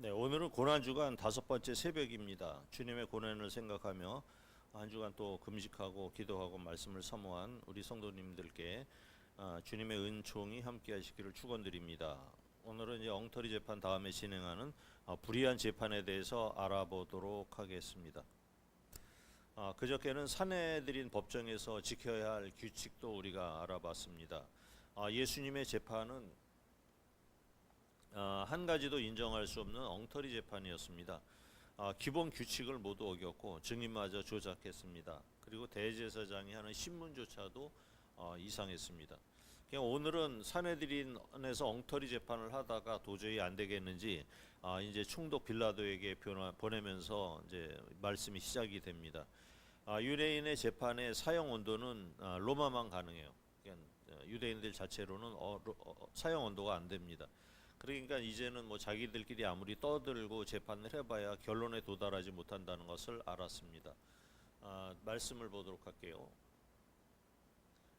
네, 오늘은 고난 주간 다섯 번째 새벽입니다. 주님의 고난을 생각하며 한 주간 또 금식하고 기도하고 말씀을 사모한 우리 성도님들께 아, 주님의 은총이 함께하시기를 축원드립니다. 오늘은 이제 엉터리 재판 다음에 진행하는 아, 불의한 재판에 대해서 알아보도록 하겠습니다. 아, 그저께는 사내들인 법정에서 지켜야 할 규칙도 우리가 알아봤습니다. 아, 예수님의 재판은 아, 한 가지도 인정할 수 없는 엉터리 재판이었습니다. 아, 기본 규칙을 모두 어겼고 증인마저 조작했습니다. 그리고 대제사장이 하는 신문조차도 어, 이상했습니다. 그냥 오늘은 사내들인에서 엉터리 재판을 하다가 도저히 안 되겠는지 아, 이제 총독 빌라도에게 변화, 보내면서 이제 말씀이 시작이 됩니다. 아, 유대인의 재판의 사형 온도는 아, 로마만 가능해요. 어, 유대인들 자체로는 어, 로- 어, 사형 온도가 안 됩니다. 그러니까 이제는 뭐 자기들끼리 아무리 떠들고 재판을 해봐야 결론에 도달하지 못한다는 것을 알았습니다. 아, 말씀을 보도록 할게요.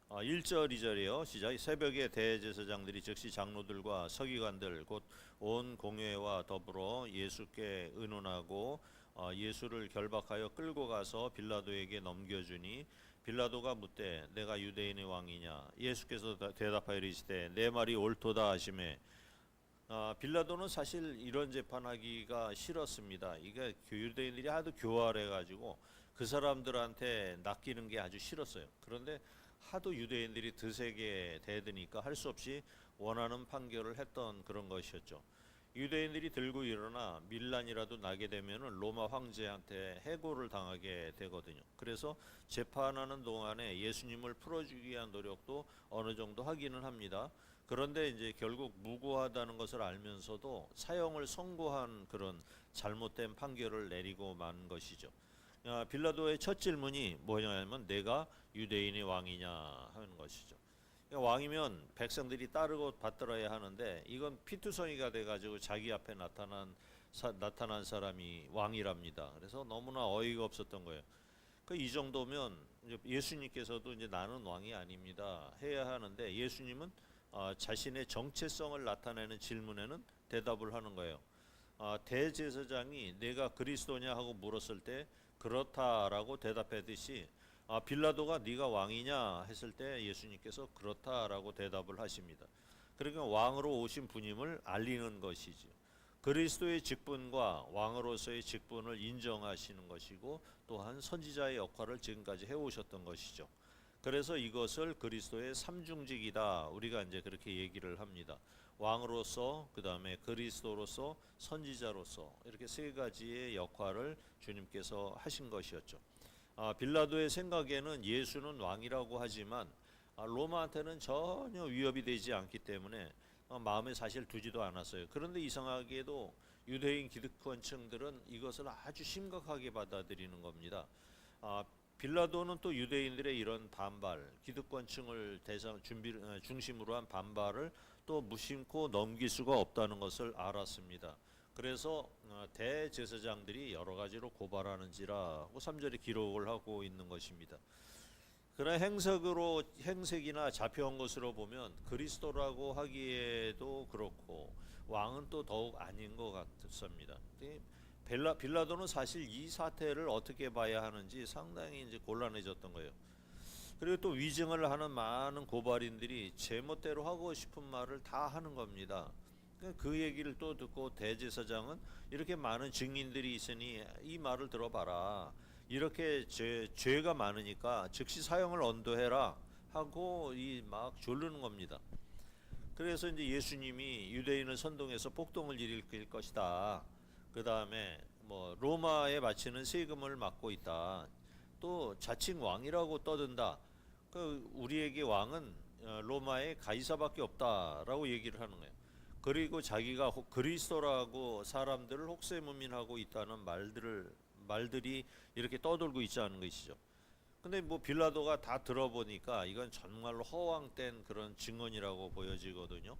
아, 1절 2절이요. 시작. 새벽에 대제사장들이 즉시 장로들과 서기관들 곧 온 공회와 더불어 예수께 의논하고 아, 예수를 결박하여 끌고 가서 빌라도에게 넘겨주니 빌라도가 묻되 내가 유대인의 왕이냐 예수께서 다- 대답하여 이르시되 내 말이 옳도다 하심에 아, 빌라도는 사실 이런 재판하기가 싫었습니다. 이게 유대인들이 하도 교활해 가지고 그 사람들한테 낚이는 게 아주 싫었어요. 그런데 하도 유대인들이 드세게 대드니까 할 수 없이 원하는 판결을 했던 그런 것이었죠. 유대인들이 들고 일어나 밀란이라도 나게 되면은 로마 황제한테 해고를 당하게 되거든요. 그래서 재판하는 동안에 예수님을 풀어주기 위한 노력도 어느 정도 하기는 합니다. 그런데 이제 결국 무고하다는 것을 알면서도 사형을 선고한 그런 잘못된 판결을 내리고 만 것이죠. 아, 빌라도의 첫 질문이 뭐냐면 내가 유대인의 왕이냐 하는 것이죠. 그러니까 왕이면 백성들이 따르고 받들어야 하는데 이건 피투성이가 돼가지고 자기 앞에 나타난 사, 나타난 사람이 왕이랍니다. 그래서 너무나 어이가 없었던 거예요. 그 이 정도면 예수님께서도 이제 나는 왕이 아닙니다 해야 하는데 예수님은 아, 자신의 정체성을 나타내는 질문에는 대답을 하는 거예요. 아, 대제사장이 내가 그리스도냐 하고 물었을 때 그렇다라고 대답했듯이 아, 빌라도가 네가 왕이냐 했을 때 예수님께서 그렇다라고 대답을 하십니다. 그러니까 왕으로 오신 분임을 알리는 것이죠. 그리스도의 직분과 왕으로서의 직분을 인정하시는 것이고 또한 선지자의 역할을 지금까지 해오셨던 것이죠. 그래서 이것을 그리스도의 삼중직이다. 우리가 이제 그렇게 얘기를 합니다. 왕으로서 그 다음에 그리스도로서 선지자로서 이렇게 세 가지의 역할을 주님께서 하신 것이었죠. 아, 빌라도의 생각에는 예수는 왕이라고 하지만 아, 로마한테는 전혀 위협이 되지 않기 때문에 어, 마음에 사실 두지도 않았어요. 그런데 이상하게도 유대인 기득권층들은 이것을 아주 심각하게 받아들이는 겁니다. 아, 빌라도는 또 유대인들의 이런 반발, 기득권층을 대상 준비 어, 중심으로 한 반발을 또 무심코 넘길 수가 없다는 것을 알았습니다. 그래서 어, 대제사장들이 여러 가지로 고발하는지라 3절에 기록을 하고 있는 것입니다. 그러나 행색으로 행색이나 잡혀온 것으로 보면 그리스도라고 하기에도 그렇고 왕은 또 더욱 아닌 것 같습니다. 이 빌라 빌라도는 사실 이 사태를 어떻게 봐야 하는지 상당히 이제 곤란해졌던 거예요. 그리고 또 위증을 하는 많은 고발인들이 제멋대로 하고 싶은 말을 다 하는 겁니다. 그러니까 그 얘기를 또 듣고 대제사장은 이렇게 많은 증인들이 있으니 이 말을 들어봐라. 이렇게 죄, 죄가 많으니까 즉시 사형을 언도해라 하고 이 막 졸르는 겁니다. 그래서 이제 예수님이 유대인을 선동해서 폭동을 일으킬 것이다. 그 다음에 뭐 로마에 바치는 세금을 막고 있다. 또 자칭 왕이라고 떠든다. 그 우리에게 왕은 어, 로마의 가이사밖에 없다라고 얘기를 하는 거예요. 그리고 자기가 혹 그리스도라고 사람들을 혹세무민하고 있다는 말들을 말들이 이렇게 떠돌고 있지 않은 것이죠. 근데 뭐 빌라도가 다 들어보니까 이건 정말로 허황된 그런 증언이라고 보여지거든요.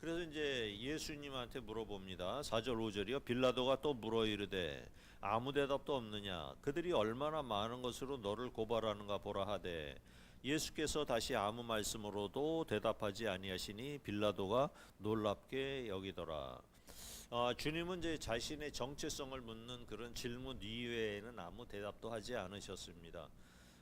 그래서 이제 예수님한테 물어봅니다. 4절 5절이요. 빌라도가 또 물어 이르되 아무 대답도 없느냐. 그들이 얼마나 많은 것으로 너를 고발하는가 보라 하되 예수께서 다시 아무 말씀으로도 대답하지 아니하시니 빌라도가 놀랍게 여기더라. 아, 주님은 이제 자신의 정체성을 묻는 그런 질문 이외에는 아무 대답도 하지 않으셨습니다.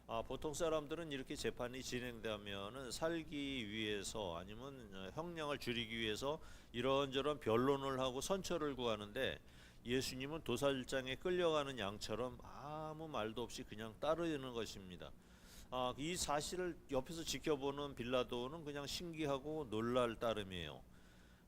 아, 보통 사람들은 이렇게 재판이 진행되면은 살기 위해서 아니면 어, 형량을 줄이기 위해서 이런저런 변론을 하고 선처를 구하는데 예수님은 도살장에 끌려가는 양처럼 아무 말도 없이 그냥 따르는 것입니다. 아, 이 사실을 옆에서 지켜보는 빌라도는 그냥 신기하고 놀랄 따름이에요.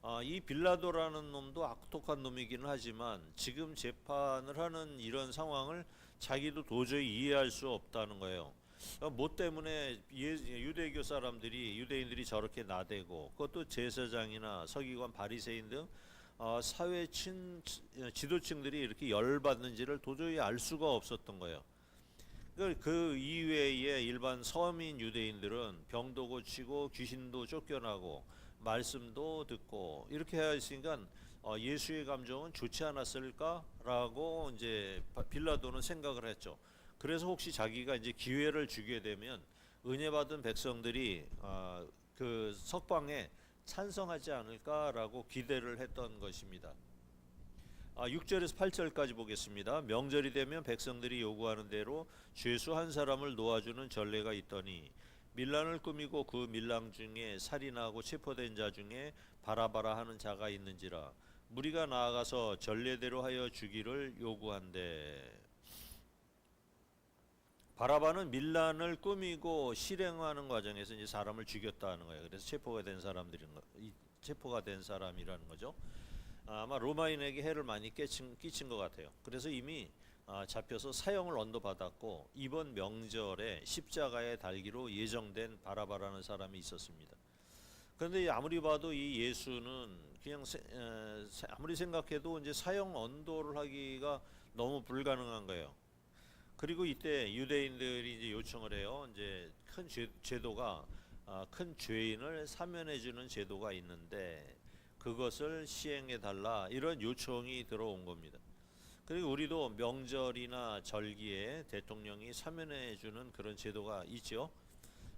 아, 이 빌라도라는 놈도 악독한 놈이기는 하지만 지금 재판을 하는 이런 상황을 자기도 도저히 이해할 수 없다는 거예요. 어, 뭐 때문에 예- 유대교 사람들이 유대인들이 저렇게 나대고 그것도 제사장이나 서기관 바리새인 등 어, 사회 친 지도층들이 이렇게 열받는지를 도저히 알 수가 없었던 거예요. 그- 그 이외에 일반 서민 유대인들은 병도 고치고 귀신도 쫓겨나고 말씀도 듣고 이렇게 했으니까 어, 예수의 감정은 좋지 않았을까라고 이제 바- 빌라도는 생각을 했죠. 그래서 혹시 자기가 이제 기회를 주게 되면 은혜 받은 백성들이 아, 그 석방에 찬성하지 않을까라고 기대를 했던 것입니다. 아, 6절에서 8절까지 보겠습니다. 명절이 되면 백성들이 요구하는 대로 죄수 한 사람을 놓아주는 전례가 있더니 밀란을 꾸미고 그 밀랑 중에 살인하고 체포된 자 중에 바라바라 하는 자가 있는지라 무리가 나아가서 전례대로 하여 주기를 요구한대. 바라바는 밀란을 꾸미고 실행하는 과정에서 이제 사람을 죽였다는 거예요. 그래서 체포가 된 사람들인 거, 이 체포가 된 사람이라는 거죠. 아마 로마인에게 해를 많이 끼친, 끼친 것 같아요. 그래서 이미 아, 잡혀서 사형을 언도받았고 이번 명절에 십자가에 달기로 예정된 바라바라는 사람이 있었습니다. 그런데 아무리 봐도 이 예수는 그냥 세- 에, 세- 아무리 생각해도 이제 사형 언도를 하기가 너무 불가능한 거예요. 그리고 이때 유대인들이 이제 요청을 해요. 이제 큰 죄, 제도가 아, 큰 죄인을 사면해 주는 제도가 있는데 그것을 시행해 달라 이런 요청이 들어온 겁니다. 그리고 우리도 명절이나 절기에 대통령이 사면해 주는 그런 제도가 있죠.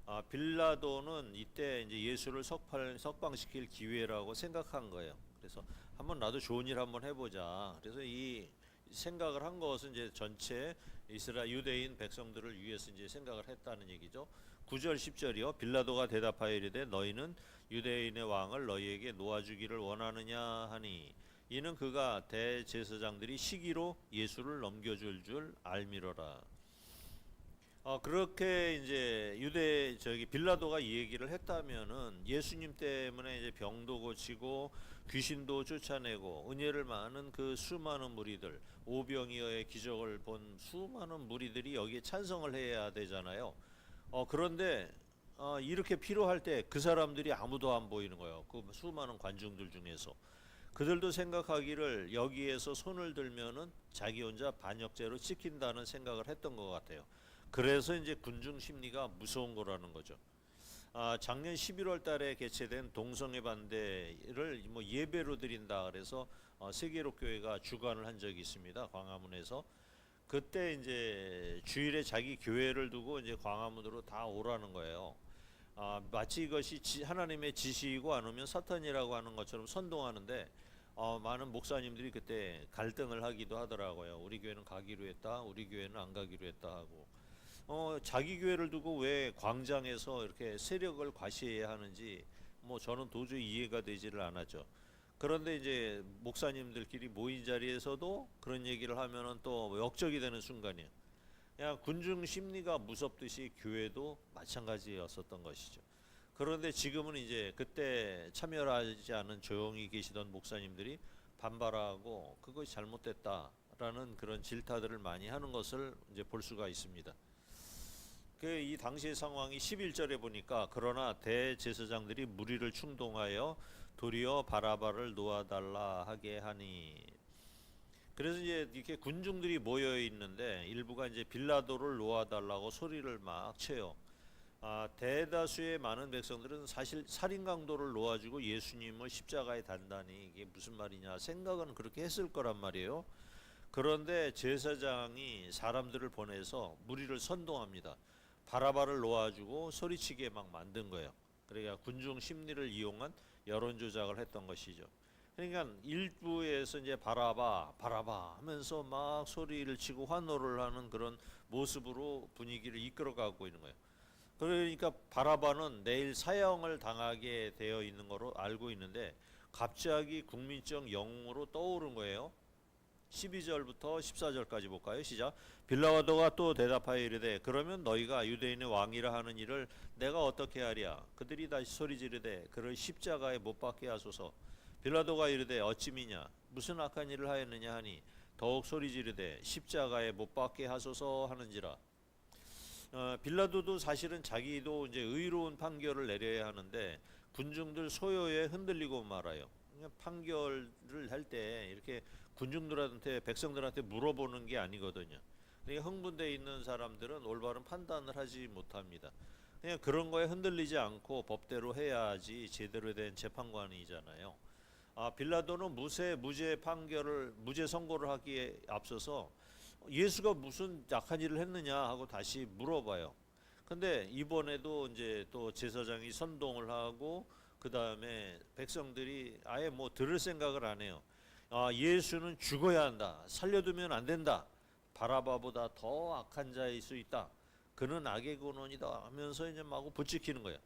아, 빌라도는 이때 이제 예수를 석팔, 석방시킬 기회라고 생각한 거예요. 그래서 한번 나도 좋은 일 한번 해보자. 그래서 이 생각을 한 것은 이제 전체 이스라엘 유대인 백성들을 위해서 이제 생각을 했다는 얘기죠. 9절 10절이요. 빌라도가 대답하여 이르되 너희는 유대인의 왕을 너희에게 놓아 주기를 원하느냐 하니 이는 그가 대제사장들이 시기로 예수를 넘겨줄 줄 알미러라. 어 그렇게 이제 유대 저기 빌라도가 이 얘기를 했다면은 예수님 때문에 이제 병도 고치고 귀신도 쫓아내고 은혜를 많은 그 수많은 무리들 오병이어의 기적을 본 수많은 무리들이 여기에 찬성을 해야 되잖아요. 어 그런데 어 이렇게 필요할 때 그 사람들이 아무도 안 보이는 거예요. 그 수많은 관중들 중에서 그들도 생각하기를 여기에서 손을 들면은 자기 혼자 반역죄로 찍힌다는 생각을 했던 것 같아요. 그래서 이제 군중 심리가 무서운 거라는 거죠. 아, 작년 11월 달에 개최된 동성애 반대를 뭐 예배로 드린다 그래서 어, 세계로 교회가 주관을 한 적이 있습니다. 광화문에서 그때 이제 주일에 자기 교회를 두고 이제 광화문으로 다 오라는 거예요. 아, 마치 이것이 지, 하나님의 지시이고 안 오면 사탄이라고 하는 것처럼 선동하는데 어, 많은 목사님들이 그때 갈등을 하기도 하더라고요. 우리 교회는 가기로 했다, 우리 교회는 안 가기로 했다 하고. 어, 자기 교회를 두고 왜 광장에서 이렇게 세력을 과시해야 하는지 뭐 저는 도저히 이해가 되지를 않았죠. 그런데 이제 목사님들끼리 모인 자리에서도 그런 얘기를 하면은 또 역적이 되는 순간이에요. 그냥 군중 심리가 무섭듯이 교회도 마찬가지였었던 것이죠. 그런데 지금은 이제 그때 참여하지 않은 조용히 계시던 목사님들이 반발하고 그것이 잘못됐다라는 그런 질타들을 많이 하는 것을 이제 볼 수가 있습니다. 그 이 당시의 상황이 11절에 보니까 그러나 대제사장들이 무리를 충동하여 도리어 바라바를 놓아달라 하게 하니 그래서 이제 이렇게 군중들이 모여 있는데 일부가 이제 빌라도를 놓아달라고 소리를 막 쳐요. 아, 대다수의 많은 백성들은 사실 살인 강도를 놓아주고 예수님을 십자가에 단다니 이게 무슨 말이냐 생각은 그렇게 했을 거란 말이에요. 그런데 제사장이 사람들을 보내서 무리를 선동합니다. 바라바를 놓아주고 소리치게 막 만든 거예요. 그러니까 군중 심리를 이용한 여론 조작을 했던 것이죠. 그러니까 일부에서 이제 바라봐 바라봐 하면서 막 소리를 치고 환호를 하는 그런 모습으로 분위기를 이끌어가고 있는 거예요. 그러니까 바라바는 내일 사형을 당하게 되어 있는 거로 알고 있는데 갑자기 국민적 영웅으로 떠오른 거예요. 12절부터 14절까지 볼까요? 시작. 빌라와도가 또 대답하여 이르되 그러면 너희가 유대인의 왕이라 하는 일을 내가 어떻게 하랴? 그들이 다시 소리 지르되 그를 십자가에 못 박게 하소서. 빌라도가 이르되 어찌미냐? 무슨 악한 일을 하였느냐 하니 더욱 소리 지르되 십자가에 못 박게 하소서 하는지라. 어, 빌라도도 사실은 자기도 이제 의로운 판결을 내려야 하는데 군중들 소요에 흔들리고 말아요. 판결을 할 때 이렇게 군중들한테 백성들한테 물어보는 게 아니거든요. 그러니까 흥분돼 있는 사람들은 올바른 판단을 하지 못합니다. 그냥 그런 거에 흔들리지 않고 법대로 해야지 제대로 된 재판관이잖아요. 아 빌라도는 무죄 무죄 판결을 무죄 선고를 하기에 앞서서 예수가 무슨 약한 일을 했느냐 하고 다시 물어봐요. 근데 이번에도 이제 또 제사장이 선동을 하고 그 다음에 백성들이 아예 뭐 들을 생각을 안 해요. 아 예수는 죽어야 한다. 살려두면 안 된다. 바라바보다 더 악한 자일 수 있다. 그는 악의 근원이다 하면서 이제 마구 붙이키는 거예요.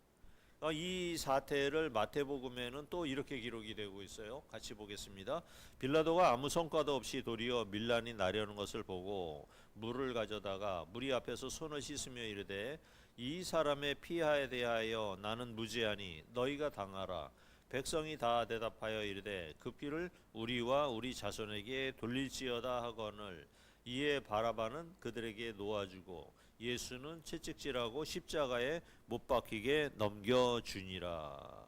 아, 이 사태를 마태복음에는 또 이렇게 기록이 되고 있어요. 같이 보겠습니다. 빌라도가 아무 성과도 없이 도리어 밀란이 나려는 것을 보고 물을 가져다가 무리 앞에서 손을 씻으며 이르되 이 사람의 피하에 대하여 나는 무죄하니 너희가 당하라. 백성이 다 대답하여 이르되 그 피를 우리와 우리 자손에게 돌릴지어다 하거늘 이에 바라바는 그들에게 놓아주고 예수는 채찍질하고 십자가에 못 박히게 넘겨주니라.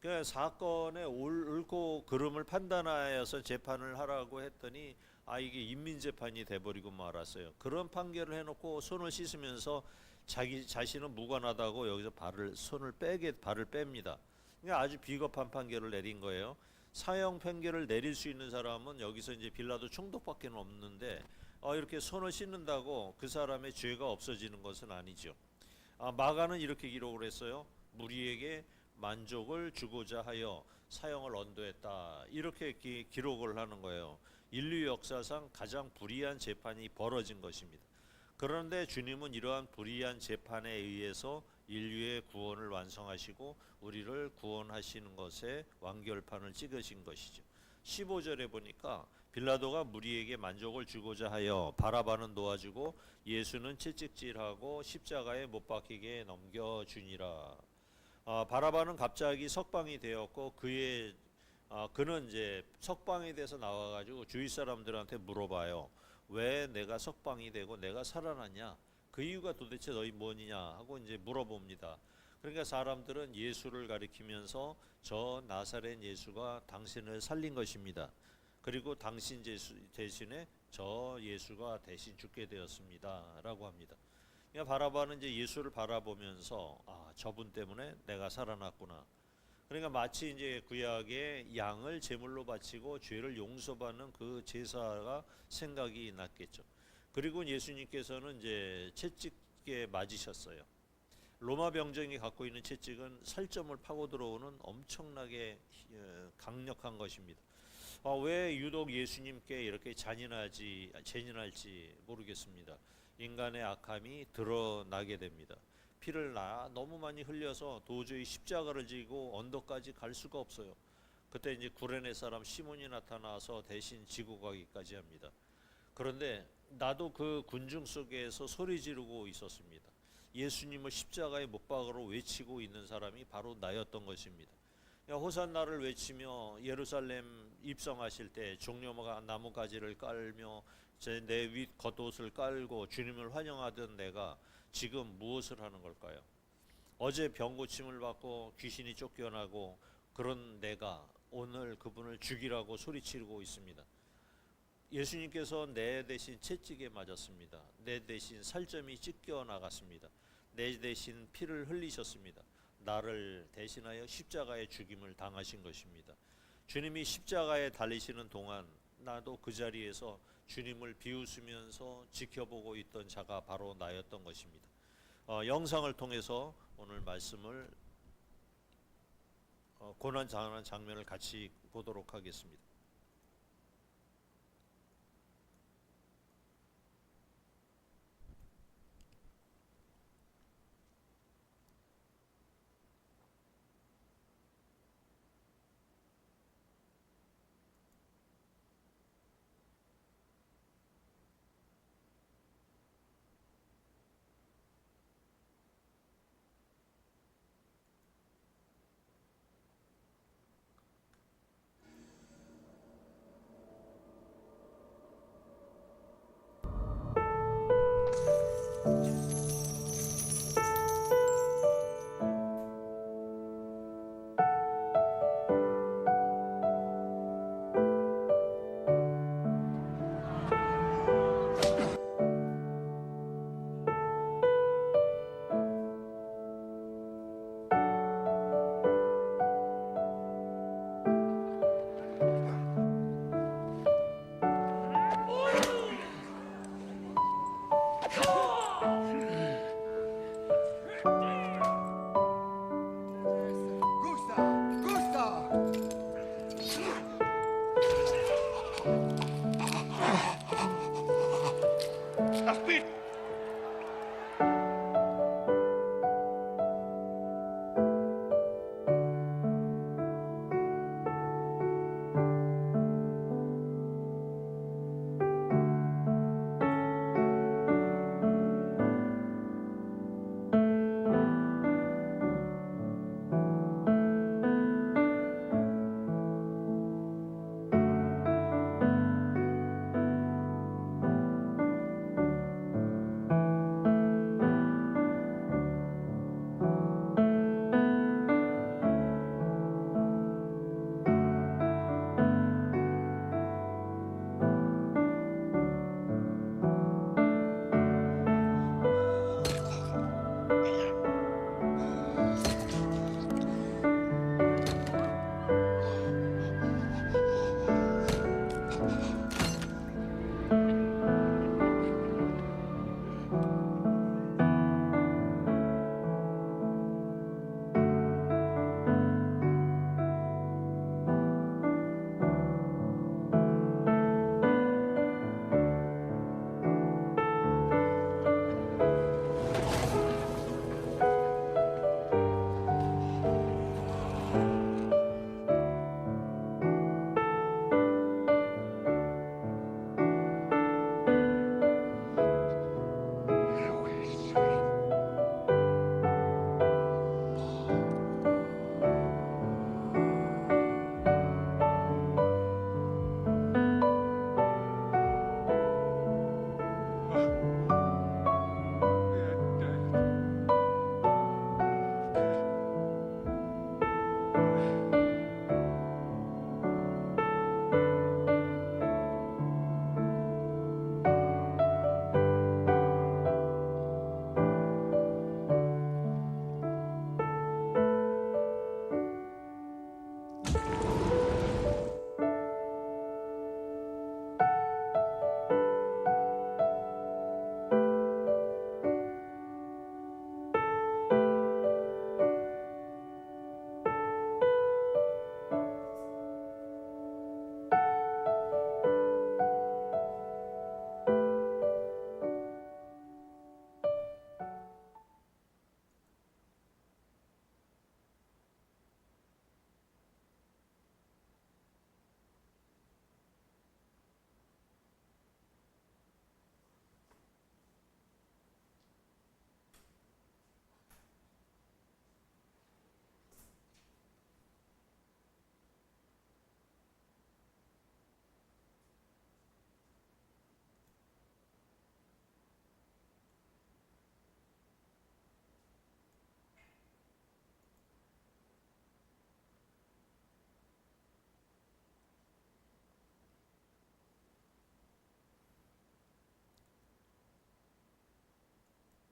그 사건의 옳, 옳고 그름을 판단하여서 재판을 하라고 했더니 아 이게 인민 재판이 돼버리고 말았어요. 그런 판결을 해놓고 손을 씻으면서 자기 자신은 무관하다고 여기서 발을 손을 빼게 발을 뺍니다. 그러니까 아주 비겁한 판결을 내린 거예요. 사형 판결을 내릴 수 있는 사람은 여기서 이제 빌라도 총독밖에 없는데 어, 이렇게 손을 씻는다고 그 사람의 죄가 없어지는 것은 아니죠. 아, 마가는 이렇게 기록을 했어요. 무리에게 만족을 주고자 하여 사형을 언도했다. 이렇게 기, 기록을 하는 거예요. 인류 역사상 가장 불의한 재판이 벌어진 것입니다. 그런데 주님은 이러한 불의한 재판에 의해서 인류의 구원을 완성하시고 우리를 구원하시는 것에 완결판을 찍으신 것이죠. 15절에 보니까 빌라도가 무리에게 만족을 주고자 하여 바라바는 놓아주고 예수는 채찍질하고 십자가에 못 박히게 넘겨주니라. 아, 바라바는 갑자기 석방이 되었고 그의 아, 그는 이제 석방에 대해서 나와가지고 주위 사람들한테 물어봐요. 왜 내가 석방이 되고 내가 살아났냐? 그 이유가 도대체 너희 뭐냐 하고 이제 물어봅니다. 그러니까 사람들은 예수를 가리키면서 저 나사렛 예수가 당신을 살린 것입니다. 그리고 당신 예수 대신에 저 예수가 대신 죽게 되었습니다라고 합니다. 그러니까 바라바는 이제 예수를 바라보면서 아 저분 때문에 내가 살아났구나. 그러니까 마치 이제 구약의 양을 제물로 바치고 죄를 용서받는 그 제사가 생각이 났겠죠. 그리고 예수님께서는 이제 채찍에 맞으셨어요. 로마 병정이 갖고 있는 채찍은 살점을 파고 들어오는 엄청나게 어, 강력한 것입니다. 아, 왜 유독 예수님께 이렇게 잔인하지 잔인할지 모르겠습니다. 인간의 악함이 드러나게 됩니다. 피를 나 너무 많이 흘려서 도저히 십자가를 지고 언덕까지 갈 수가 없어요. 그때 이제 구레네 사람 시몬이 나타나서 대신 지고 가기까지 합니다. 그런데 나도 그 군중 속에서 소리 지르고 있었습니다. 예수님을 십자가에 못 박으러 외치고 있는 사람이 바로 나였던 것입니다. 호산나를 외치며 예루살렘 입성하실 때 종려가 나무가지를 깔며 내윗 겉옷을 깔고 주님을 환영하던 내가 지금 무엇을 하는 걸까요? 어제 병 고침을 받고 귀신이 쫓겨나고 그런 내가 오늘 그분을 죽이라고 소리치고 있습니다. 예수님께서 내 대신 채찍에 맞았습니다. 내 대신 살점이 찢겨 나갔습니다. 내 대신 피를 흘리셨습니다. 나를 대신하여 십자가의 죽임을 당하신 것입니다. 주님이 십자가에 달리시는 동안 나도 그 자리에서 주님을 비웃으면서 지켜보고 있던 자가 바로 나였던 것입니다. 어, 영상을 통해서 오늘 말씀을 어, 고난 당하는 장면을 같이 보도록 하겠습니다.